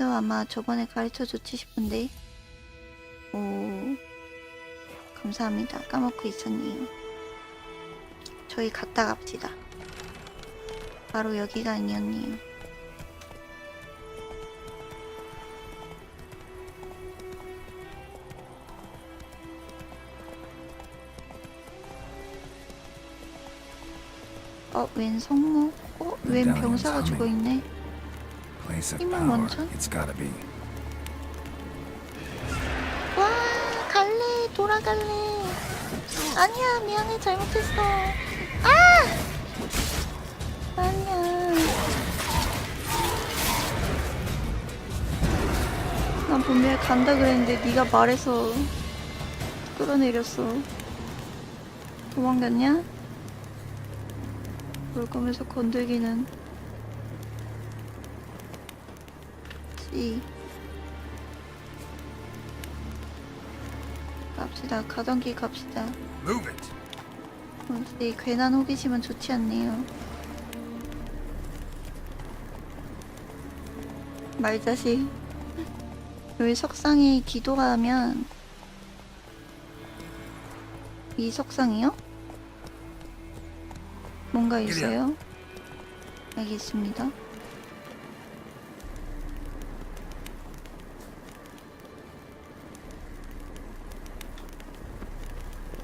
몬스터도 아마 저번에 가르쳐 줬지 싶은데. 오. 감사합니다. 까먹고 있었네요. 저희 갔다 갑시다. 바로 여기가 아니었네요. 어, 웬 성모? 어, 웬 병사가 죽어 있네. Place of power. 원천? It's gotta be. 와, 갈래, 돌아갈래. 아니야, 미안해, 잘못했어. 아! 아니야. 난 분명히 간다 그랬는데 네가 말해서 끌어내렸어. 도망갔냐? 볼 거면서 건들기는. 지. 갑시다. 가던 길 갑시다. Move it. 어, 이 괜한 호기심은 좋지 않네요. 말자식. 여기 석상에 기도가 하면 이 석상이요? 뭔가 있어요? 알겠습니다.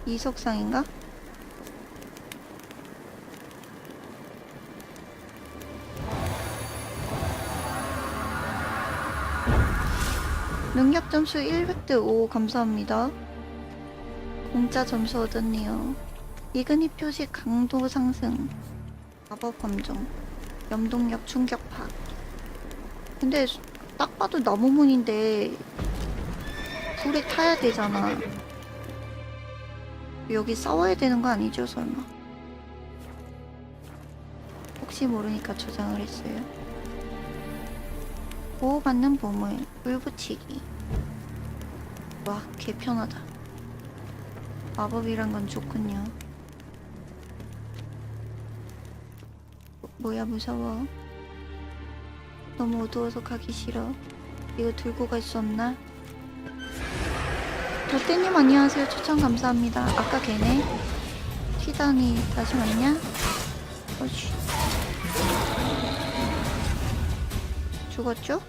이 석상인가? 능력 점수 100대 5 감사합니다. 공짜 점수 얻었네요. 이근희 표시 강도 상승. 마법 감정. 염동력 충격파. 근데 딱 봐도 나무문인데 불에 타야 되잖아. 여기 싸워야 되는 거 아니죠, 설마? 혹시 모르니까 저장을 했어요. 보호받는 보물, 불붙이기. 와, 개 편하다. 마법이란 건 좋군요. 뭐- 뭐야, 무서워. 너무 어두워서 가기 싫어. 이거 들고 갈 수 없나? 도떼님 안녕하세요. 추천 감사합니다. 아까 걔네? 티단이 다시 왔냐? 어씨. 죽었죠?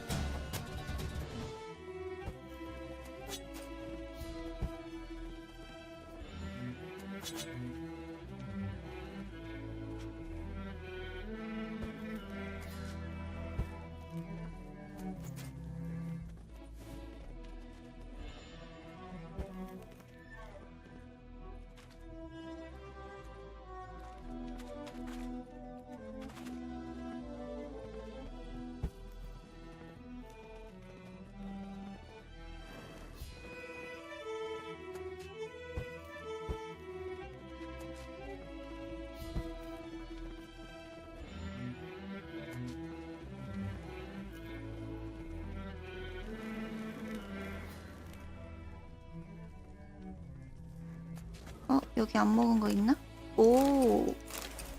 여기 안 먹은 거 있나? 오,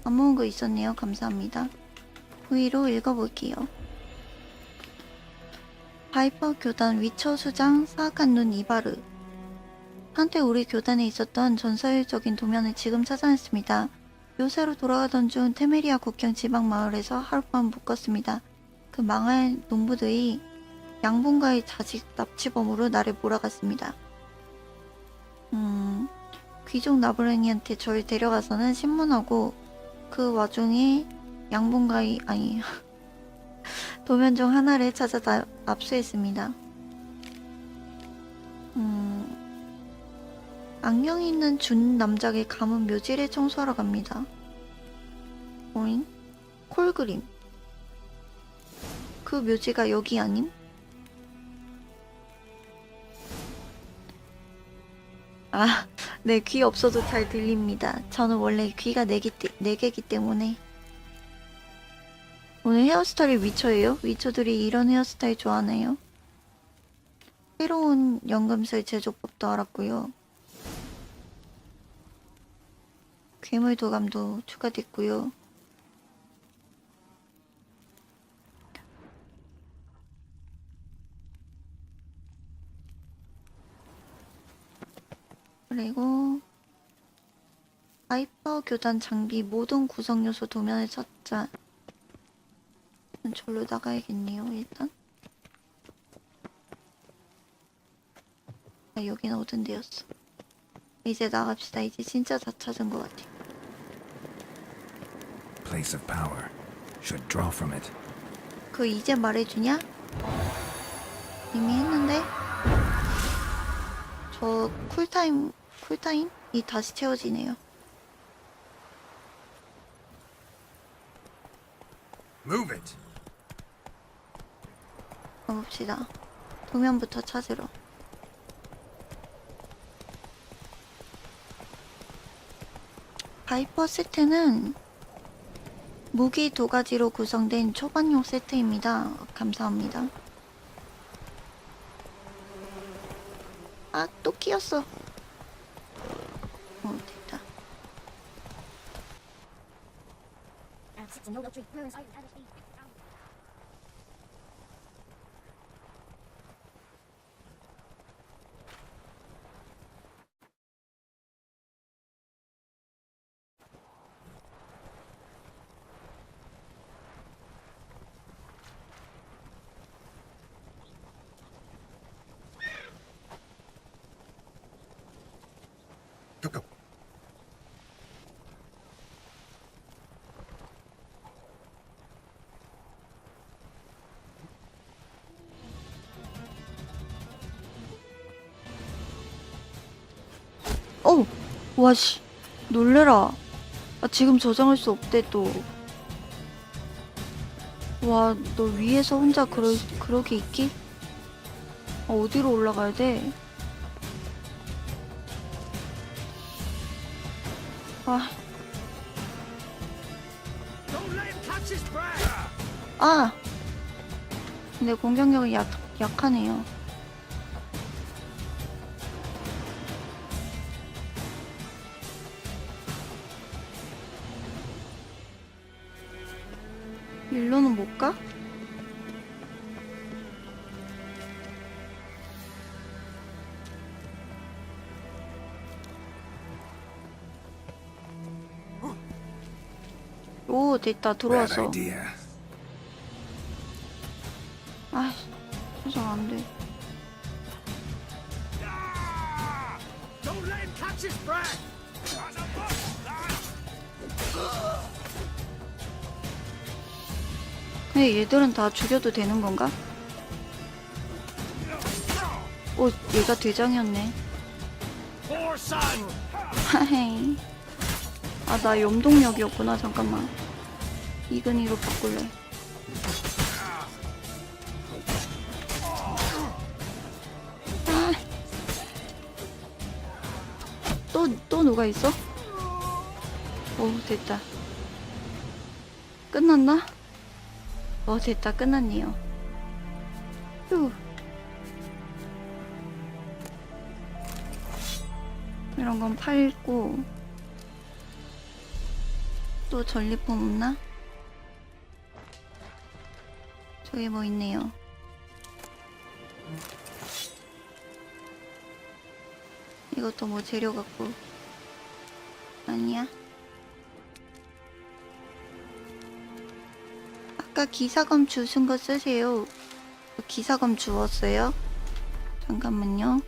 안 먹은 거 있었네요. 감사합니다. V로 읽어볼게요. 바이퍼 교단 위처 수장 사악한 눈 이바르. 한때 우리 교단에 있었던 전설적인 도면을 지금 찾아냈습니다. 요새로 돌아가던 중 테메리아 국경 지방 마을에서 하룻밤 묵었습니다. 그 망할 농부들이 양분가의 자식 납치범으로 나를 몰아갔습니다. 음, 귀족 나부랭이한테 저를 데려가서는 신문하고 그 와중에 양분가의 아니 도면 중 하나를 찾아 다 압수했습니다. 음, 악령이 있는 준 남작의 가문 묘지를 청소하러 갑니다. 오잉? 콜그림. 그 묘지가 여기 아님? 아, 네, 귀 없어도 잘 들립니다. 저는 원래 귀가 네, 개, 네 개기 때문에. 오늘 헤어스타일이 위쳐예요? 위쳐들이 이런 헤어스타일 좋아하네요. 새로운 연금술 제조법도 알았고요. 괴물 도감도 추가됐고요. 그리고 하이퍼 교단 장비 모든 구성 요소 도면을 찾자. 절로 나가야겠네요, 일단. 아, 여기는 어떤 데였어? 이제 나갑시다. 이제 진짜 다 찾은 것 같아. Place of power. Should draw from it. 그 이제 말해주냐? 이미 했는데? 저 쿨타임, 쿨타임이 다시 채워지네요. Move it. 가봅시다. 도면부터 찾으러. 바이퍼 세트는 무기 두 가지로 구성된 초반용 세트입니다. 감사합니다. 아, 또 끼었어. 어, 됐다. Go, 어! 와씨 놀래라 아, 지금 저장할 수 없대 또 와 너 위에서 혼자 그러, 그러게 있기? 아, 어디로 올라가야 돼? 아. 아! 근데 공격력이 약, 약하네요 일로는 못 가? 오 됐다 들어왔어 idea. 아 수정 안돼 Ah! Don't let him catch his breath. 얘들은 다 죽여도 되는 건가? 오 얘가 대장이었네 아나 염동력이었구나 잠깐만 이근이로 바꿀래 아. 또, 또 누가 있어? 오 됐다 끝났나? 어 됐다 끝났네요 휴 이런 건 팔고 또 전리품 없나? 저기 뭐 있네요. 이것도 뭐 재료 같고 아니야? 아까 기사검 주신 거 쓰세요. 저 기사검 주웠어요. 잠깐만요.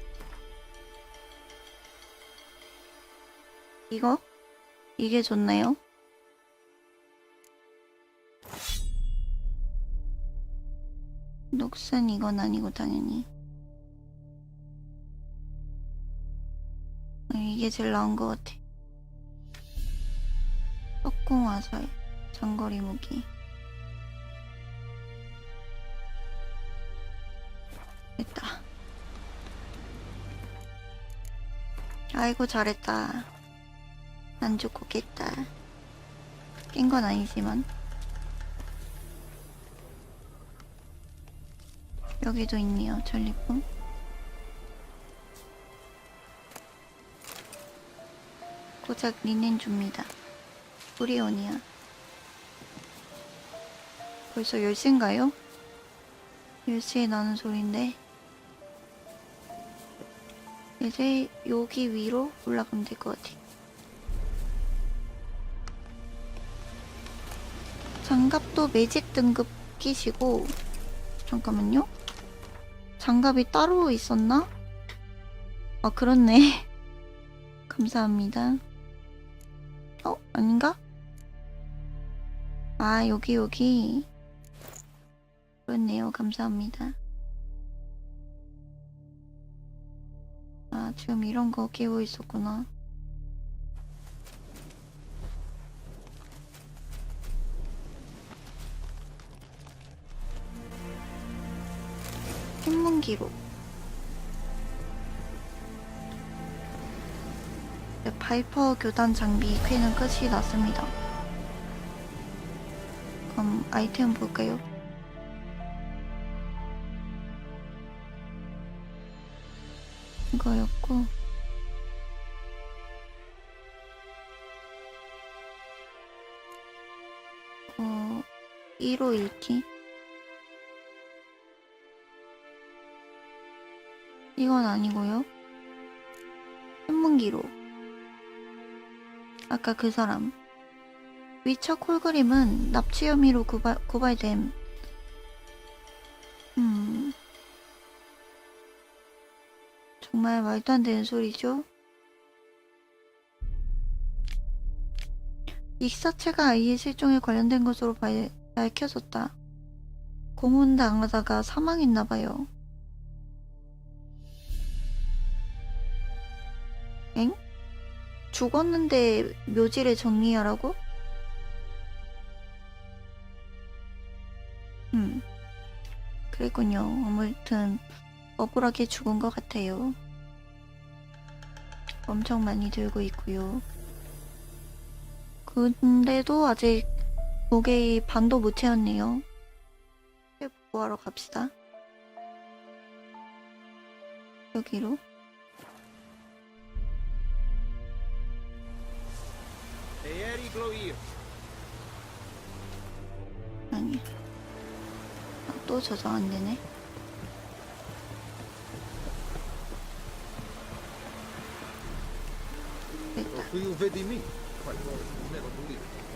이거? 이게 좋나요? 녹슨 이건 아니고 당연히 아, 이게 제일 나은 것 같아 석궁 화살 장거리 무기 됐다 아이고 잘했다 안 죽고 깼다 깬 건 아니지만 여기도 있네요, 전리품. 고작 리넨 줍니다. 우리온이야. 벌써 10시인가요? 10시에 나는 소린데. 이제 여기 위로 올라가면 될 것 같아. 장갑도 매직 등급 끼시고 잠깐만요. 장갑이 따로 있었나? 아 그렇네. 감사합니다. 어 아닌가? 아 여기 여기 그렇네요. 감사합니다. 아, 지금 이런 거 끼고 있었구나. 신문기록. 네, 바이퍼 교단 장비 쾌는 끝이 났습니다. 그럼 아이템 볼까요? 거였고. 어 1호 읽기? 이건 아니고요. 신문기로 아까 그 사람. 위쳐 콜그림은 납치 혐의로 고발, 고발됨 정말 말도 안 되는 소리죠? 익사체가 아이의 실종에 관련된 것으로 발, 밝혀졌다. 고문당하다가 사망했나봐요. 엥? 죽었는데 묘지를 정리하라고? 음. 그랬군요. 아무튼 억울하게 죽은 것 같아요. 엄청 많이 들고 있고요. 근데도 아직 목에 반도 못 채웠네요. 구하러 갑시다. 여기로. 아니. 아, 또 저장 안 되네. Fui o V de mim. Vai, do livro.